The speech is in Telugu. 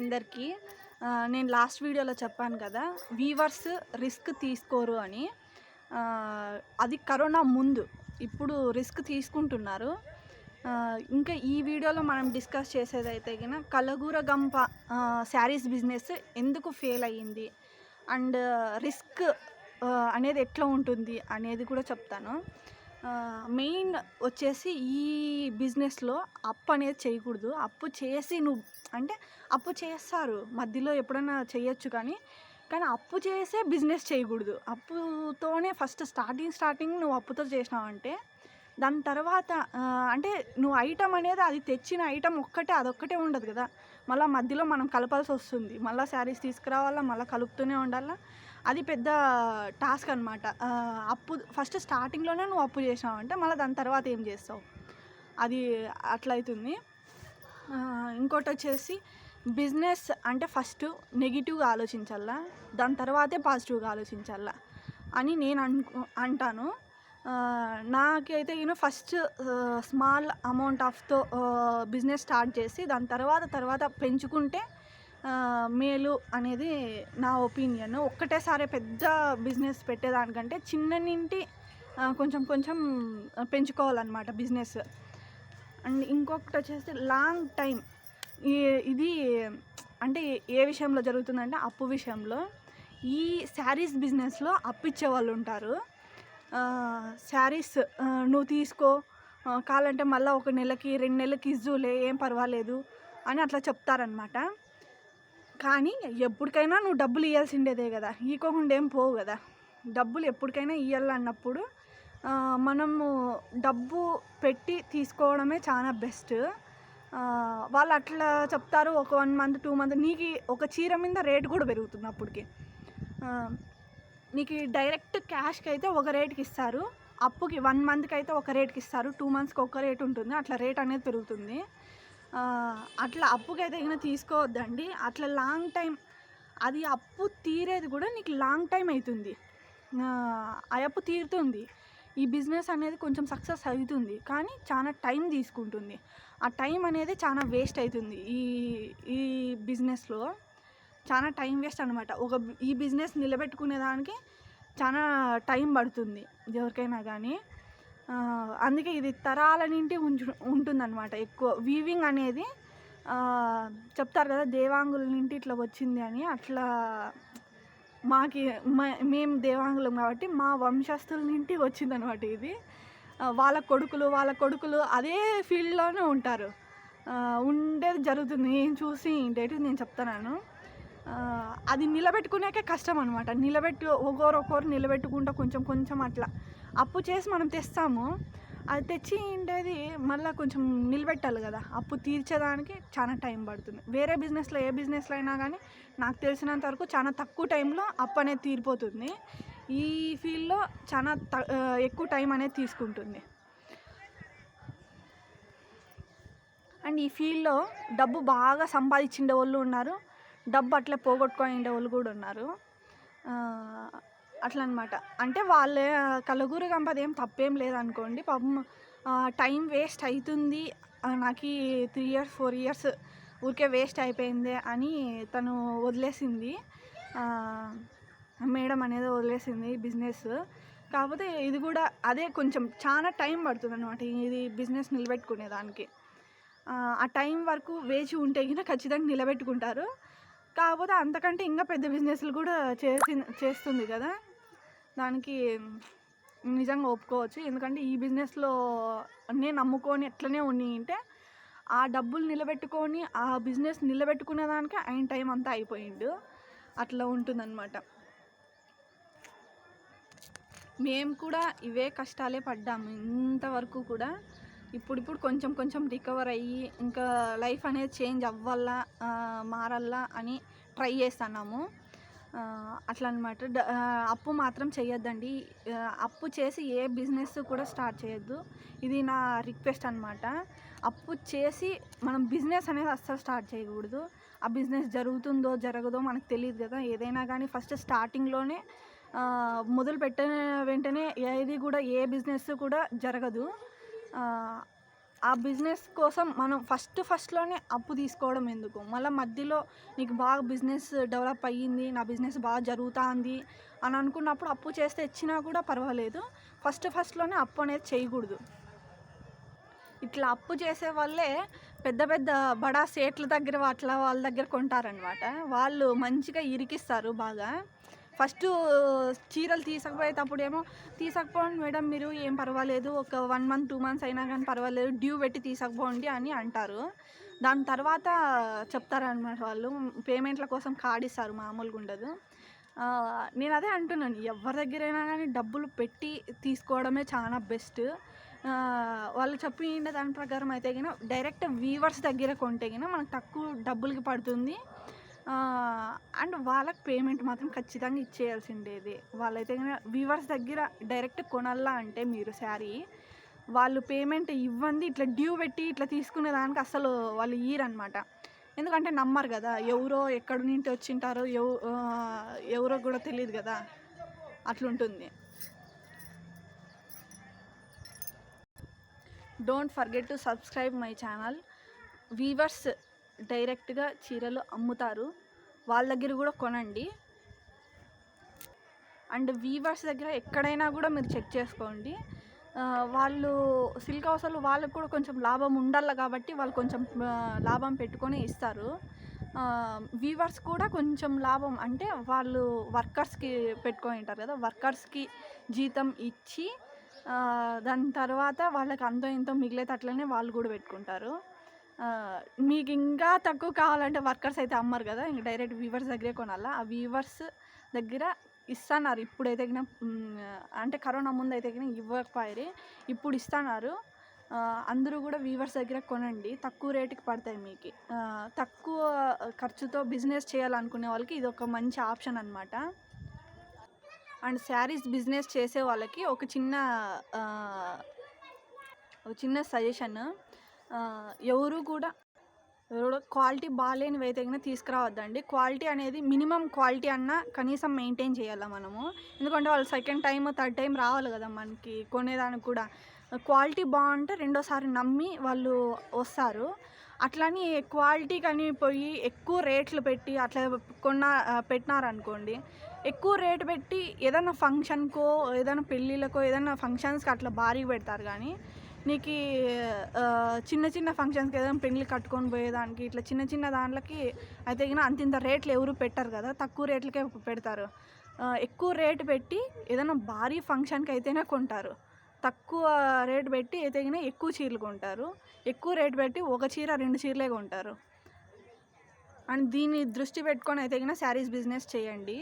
అందరికీ. నేను లాస్ట్ వీడియోలో చెప్పాను కదా వీవర్స్ రిస్క్ తీసుకోరు అని. అది కరోనా ముందు ఇప్పుడు రిస్క్ తీసుకుంటున్నారు. ఇంకా ఈ వీడియోలో మనం డిస్కస్ చేసేదైతే కనుక కలగూర గంప శారీస్ బిజినెస్ ఎందుకు ఫెయిల్ అయ్యింది? అండ్ రిస్క్ అనేది ఎట్లా ఉంటుంది అనేది కూడా చెప్తాను. మెయిన్ వచ్చేసి ఈ బిజినెస్లో అప్పు అనేది చేయకూడదు. అప్పు చేసి నువ్వు అంటే అప్పు చేస్తారు. మధ్యలో ఎప్పుడైనా చేయొచ్చు కానీ కానీ అప్పు చేసే బిజినెస్ చేయకూడదు. అప్పుతోనే ఫస్ట్ స్టార్టింగ్ స్టార్టింగ్ నువ్వు అప్పుతో చేసినావంటే దాని తర్వాత అంటే నువ్వు ఐటమ్ అనేది అది తెచ్చిన ఐటమ్ ఒక్కటే అదొక్కటే ఉండదు కదా. మళ్ళీ మధ్యలో మనం కలపాల్సి వస్తుంది. మళ్ళీ శారీస్ తీసుకురావాలా మళ్ళీ కలుపుతూనే ఉండాలా? అది పెద్ద టాస్క్ అనమాట అప్పు ఫస్ట్ స్టార్టింగ్లోనే నువ్వు అప్పు చేసావంటే మళ్ళీ దాని తర్వాత ఏం చేస్తావు? అది అట్లయితుంది. ఇంకోటి వచ్చేసి బిజినెస్ అంటే ఫస్ట్ నెగిటివ్గా ఆలోచించాలా? దాని తర్వాతే పాజిటివ్గా ఆలోచించాలా? అని నేను అను అంటాను. నాకైతే you know first small amount ఆఫ్తో business start చేసి దాని తర్వాత తర్వాత పెంచుకుంటే మేలు అనేది నా ఒపీనియన్ ఒక్కటేసారి పెద్ద బిజినెస్ పెట్టేదానికంటే చిన్న నింటి కొంచెం కొంచెం పెంచుకోవాలన్నమాట బిజినెస్ అండ్ ఇంకొకటి వచ్చేసి లాంగ్ టైం ఈ ఇది అంటే ఏ విషయంలో జరుగుతుందంటే అప్పు విషయంలో. ఈ శారీస్ బిజినెస్లో అప్పు ఇచ్చే వాళ్ళు ఉంటారు శారీస్ నువ్వు తీసుకో. కావాలంటే మళ్ళీ ఒక నెలకి రెండు నెలలకి ఇజ్జులే ఏం పర్వాలేదు అని అట్లా చెప్తారనమాట కానీ ఎప్పటికైనా నువ్వు డబ్బులు ఇవ్వాల్సిండేదే కదా. ఈకోకుండా ఏం పోవు కదా. డబ్బులు ఎప్పటికైనా ఇవ్వాలన్నప్పుడు మనము డబ్బు పెట్టి తీసుకోవడమే చాలా బెస్ట్. వాళ్ళు అట్లా చెప్తారు ఒక వన్ మంత్ టూ మంత్ నీకు ఒక చీర మీద రేట్ కూడా పెరుగుతుంది అప్పటికి. నీకు డైరెక్ట్ క్యాష్కి అయితే ఒక రేట్కి ఇస్తారు. అప్పుకి వన్ మంత్కి అయితే ఒక రేట్కి ఇస్తారు. టూ మంత్స్కి ఒక రేట్ ఉంటుంది. అట్లా రేట్ అనేది పెరుగుతుంది. అట్లా అప్పుకి అయితే ఇంకా తీసుకోవద్దండి. అట్లా లాంగ్ టైం అది అప్పు తీరేది కూడా నీకు లాంగ్ టైం అవుతుంది ఆ అప్పు తీరుతుంది. ఈ బిజినెస్ అనేది కొంచెం సక్సెస్ అవుతుంది. కానీ చాలా టైం తీసుకుంటుంది. ఆ టైం అనేది చాలా వేస్ట్ అవుతుంది ఈ ఈ బిజినెస్లో. చాలా టైం వేస్ట్ అనమాట ఒక ఈ బిజినెస్ నిలబెట్టుకునే దానికి చాలా టైం పడుతుంది ఎవరికైనా కానీ అందుకే ఇది తరాల నుండి ఉంచు ఉంటుందన్నమాట ఎక్కువ. వీవింగ్ అనేది చెప్తారు కదా దేవాంగుల నుండి ఇట్లా వచ్చింది అని. అట్లా మాకి మ- మేము దేవాంగులం కాబట్టి మా వంశస్థుల నుండి వచ్చిందనమాట ఇది. వాళ్ళ కొడుకులు వాళ్ళ కొడుకులు అదే ఫీల్డ్లోనే ఉంటారు. ఉండేది జరుగుతుంది. నేను చూసి ఏంటంటే నేను చెప్తున్నాను అది నిలబెట్టుకునేకే కష్టం అనమాట నిలబెట్టు ఒకరు ఒక్కోరు నిలబెట్టుకుంటూ కొంచెం కొంచెం అట్లా. అప్పు చేసి మనం తెస్తాము. అది తెచ్చి ఉండేది మళ్ళీ కొంచెం నిలబెట్టాలి కదా. అప్పు తీర్చేదానికి చాలా టైం పడుతుంది. వేరే బిజినెస్లో ఏ బిజినెస్లో అయినా కానీ నాకు తెలిసినంత వరకు చాలా తక్కువ టైంలో అప్పు అనేది తీరిపోతుంది. ఈ ఫీల్డ్లో చాలా త ఎక్కువ టైం అనేది తీసుకుంటుంది. అండ్ ఈ ఫీల్డ్లో డబ్బు బాగా సంపాదించిండే వాళ్ళు ఉన్నారు. డబ్బు అట్లా పోగొట్టుకునే వాళ్ళు కూడా ఉన్నారు. అట్లా అనమాట అంటే వాళ్ళ కలగూరు కంపది ఏం తప్పేం లేదనుకోండి. పాపం టైం వేస్ట్ అవుతుంది నాకు త్రీ ఇయర్స్ ఫోర్ ఇయర్స్ ఊరికే వేస్ట్ అయిపోయింది అని తను వదిలేసింది. మేడం అనేది వదిలేసింది బిజినెస్. కాకపోతే ఇది కూడా అదే కొంచెం చాలా టైం పడుతుంది అనమాట ఇది బిజినెస్ నిలబెట్టుకునే దానికి ఆ, టైం వరకు వేచి ఉంటే గిన ఖచ్చితంగా నిలబెట్టుకుంటారు. కాకపోతే అంతకంటే ఇంకా పెద్ద బిజినెస్లు కూడా చేసి చేస్తుంది కదా. దానికి నిజంగా ఒప్పుకోవచ్చు. ఎందుకంటే ఈ బిజినెస్లో నేను నమ్ముకొని ఎట్లనే ఉన్ని అంటే ఆ డబ్బులు నిలబెట్టుకొని ఆ బిజినెస్ నిలబెట్టుకునే దానికి ఆయన టైం అంతా అయిపోయిండు. అట్లా ఉంటుందన్నమాట. మేము కూడా ఇవే కష్టాలే పడ్డాము. ఇంతవరకు కూడా ఇప్పుడు ఇప్పుడు కొంచెం కొంచెం రికవర్ అయ్యి ఇంకా లైఫ్ అనేది చేంజ్ అవ్వాలా మారల్లా మారాలా అని ట్రై చేస్తున్నాము. అట్లా అనమాట అప్పు మాత్రం చేయొద్దండి అప్పు చేసి ఏ బిజినెస్ కూడా స్టార్ట్ చేయొద్దు ఇది నా రిక్వెస్ట్ అనమాట అప్పు చేసి మనం బిజినెస్ అనేది అస్సలు స్టార్ట్ చేయకూడదు ఆ బిజినెస్ జరుగుతుందో జరగదో మనకు తెలియదు కదా. ఏదైనా కానీ ఫస్ట్ స్టార్టింగ్లోనే మొదలు పెట్టిన వెంటనే ఏది కూడా ఏ బిజినెస్ కూడా జరగదు. ఆ, బిజినెస్ కోసం మనం ఫస్ట్ ఫస్ట్లోనే అప్పు తీసుకోవడం ఎందుకు? మళ్ళీ మధ్యలో నీకు బాగా బిజినెస్ డెవలప్ అయ్యింది నా బిజినెస్ బాగా జరుగుతుంది అని అనుకున్నప్పుడు అప్పు చేస్తే ఇచ్చినా కూడా పర్వాలేదు. ఫస్ట్ ఫస్ట్లోనే అప్పు అనేది చేయకూడదు. ఇట్లా అప్పు చేసే వాళ్ళే పెద్ద పెద్ద బడా సేట్ల దగ్గర అట్లా వాళ్ళ దగ్గర కొంటారనమాట వాళ్ళు మంచిగా ఇరికిస్తారు బాగా. ఫస్ట్ చీరలు తీసుకుపోయేటప్పుడు ఏమో తీసుకుపోండి మేడం మీరు ఏం పర్వాలేదు. ఒక వన్ మంత్ టూ మంత్స్ అయినా కానీ పర్వాలేదు. డ్యూ పెట్టి తీసుకుపోండి అని అంటారు. దాని తర్వాత చెప్తారనమాట వాళ్ళు. పేమెంట్ల కోసం కార్డ్ ఇస్తారు మామూలుగా ఉండదు. నేను అదే అంటున్నాను. ఎవరి దగ్గరైనా కానీ డబ్బులు పెట్టి తీసుకోవడమే చాలా బెస్ట్. వాళ్ళు చెప్పిన దాని ప్రకారం అయితే గిన డైరెక్ట్ వీవర్స్ దగ్గర కొంటే గిన మనకు తక్కువ డబ్బులకి పడుతుంది. అండ్ వాళ్ళకి పేమెంట్ మాత్రం ఖచ్చితంగా ఇచ్చేయాల్సిండేది. వాళ్ళైతే వీవర్స్ దగ్గర డైరెక్ట్ కొనాలా అంటే మీరు శారీ వాళ్ళు పేమెంట్ ఇవ్వండి ఇట్లా డ్యూ పెట్టి ఇట్లా తీసుకునే దానికి అసలు వాళ్ళు ఇయ్యరనమాట ఎందుకంటే నమ్మరు కదా ఎవరో ఎక్కడి నుండి వచ్చింటారో ఎవ ఎవరో కూడా తెలియదు కదా అట్లుంటుంది. Don't forget to subscribe my channel weavers డైరెక్ట్గా చీరలు అమ్ముతారు. వాళ్ళ దగ్గర కూడా కొనండి. అండ్ వీవర్స్ దగ్గర ఎక్కడైనా కూడా మీరు చెక్ చేసుకోండి. వాళ్ళు సిల్క్ హౌస్లో వాళ్ళకు కూడా కొంచెం లాభం ఉండాలి కాబట్టి వాళ్ళు కొంచెం లాభం పెట్టుకొని ఇస్తారు. వీవర్స్ కూడా కొంచెం లాభం అంటే వాళ్ళు వర్కర్స్కి పెట్టుకొని ఉంటారు కదా వర్కర్స్కి జీతం ఇచ్చి దాని తర్వాత వాళ్ళకి అంతో ఇంతో మిగిలేటట్లనే వాళ్ళు కూడా పెట్టుకుంటారు. మీకు ఇంకా తక్కువ కావాలంటే వర్కర్స్ అయితే అమ్మరు కదా ఇంకా డైరెక్ట్ వీవర్స్ దగ్గరే కొనాలా? ఆ వీవర్స్ దగ్గర ఇస్తున్నారు ఇప్పుడైతే అంటే కరోనా ముందు అయితే గిన ఇవ్వకపోయారు ఇప్పుడు ఇస్తున్నారు. అందరూ కూడా వీవర్స్ దగ్గర కొనండి తక్కువ రేటుకి పడతాయి మీకు. తక్కువ ఖర్చుతో బిజినెస్ చేయాలనుకునే వాళ్ళకి ఇది ఒక మంచి ఆప్షన్ అనమాట అండ్ శారీస్ బిజినెస్ చేసే వాళ్ళకి ఒక చిన్న ఒక చిన్న సజెషన్ ఎవరు కూడా ఎవరు క్వాలిటీ బాగాలేనివి అయితే కనుక తీసుకురావద్దండి. క్వాలిటీ అనేది మినిమం క్వాలిటీ అన్నా కనీసం మెయింటైన్ చేయాలి మనము? ఎందుకంటే వాళ్ళు సెకండ్ టైం థర్డ్ టైం రావాలి కదా మనకి కొనేదానికి కూడా. క్వాలిటీ బాగుంటే రెండోసారి నమ్మి వాళ్ళు వస్తారు. అట్లని క్వాలిటీ కానీ పోయి ఎక్కువ రేట్లు పెట్టి అట్లా కొన్న పెట్టినారనుకోండి ఎక్కువ రేటు పెట్టి ఏదైనా ఫంక్షన్కో ఏదైనా పెళ్ళిళ్ళకో ఏదైనా ఫంక్షన్స్కి అట్లా భారీగా పెడతారు కానీ నీకు చిన్న చిన్న ఫంక్షన్స్కి ఏదైనా పెళ్ళి కట్టుకొని పోయేదానికి ఇట్లా చిన్న చిన్న దాంట్లకి అయితే అంత ఇంత రేట్లు ఎవరు పెట్టరు కదా తక్కువ రేట్లకే పెడతారు. ఎక్కువ రేటు పెట్టి ఏదైనా భారీ ఫంక్షన్కి అయితేనే కొంటారు. తక్కువ రేటు పెట్టి అయితే ఎక్కువ చీరలు కొంటారు. ఎక్కువ రేటు పెట్టి ఒక చీర రెండు చీరలే కొంటారు. అండ్ దీన్ని దృష్టి పెట్టుకొని అయితే శారీస్ బిజినెస్ చేయండి.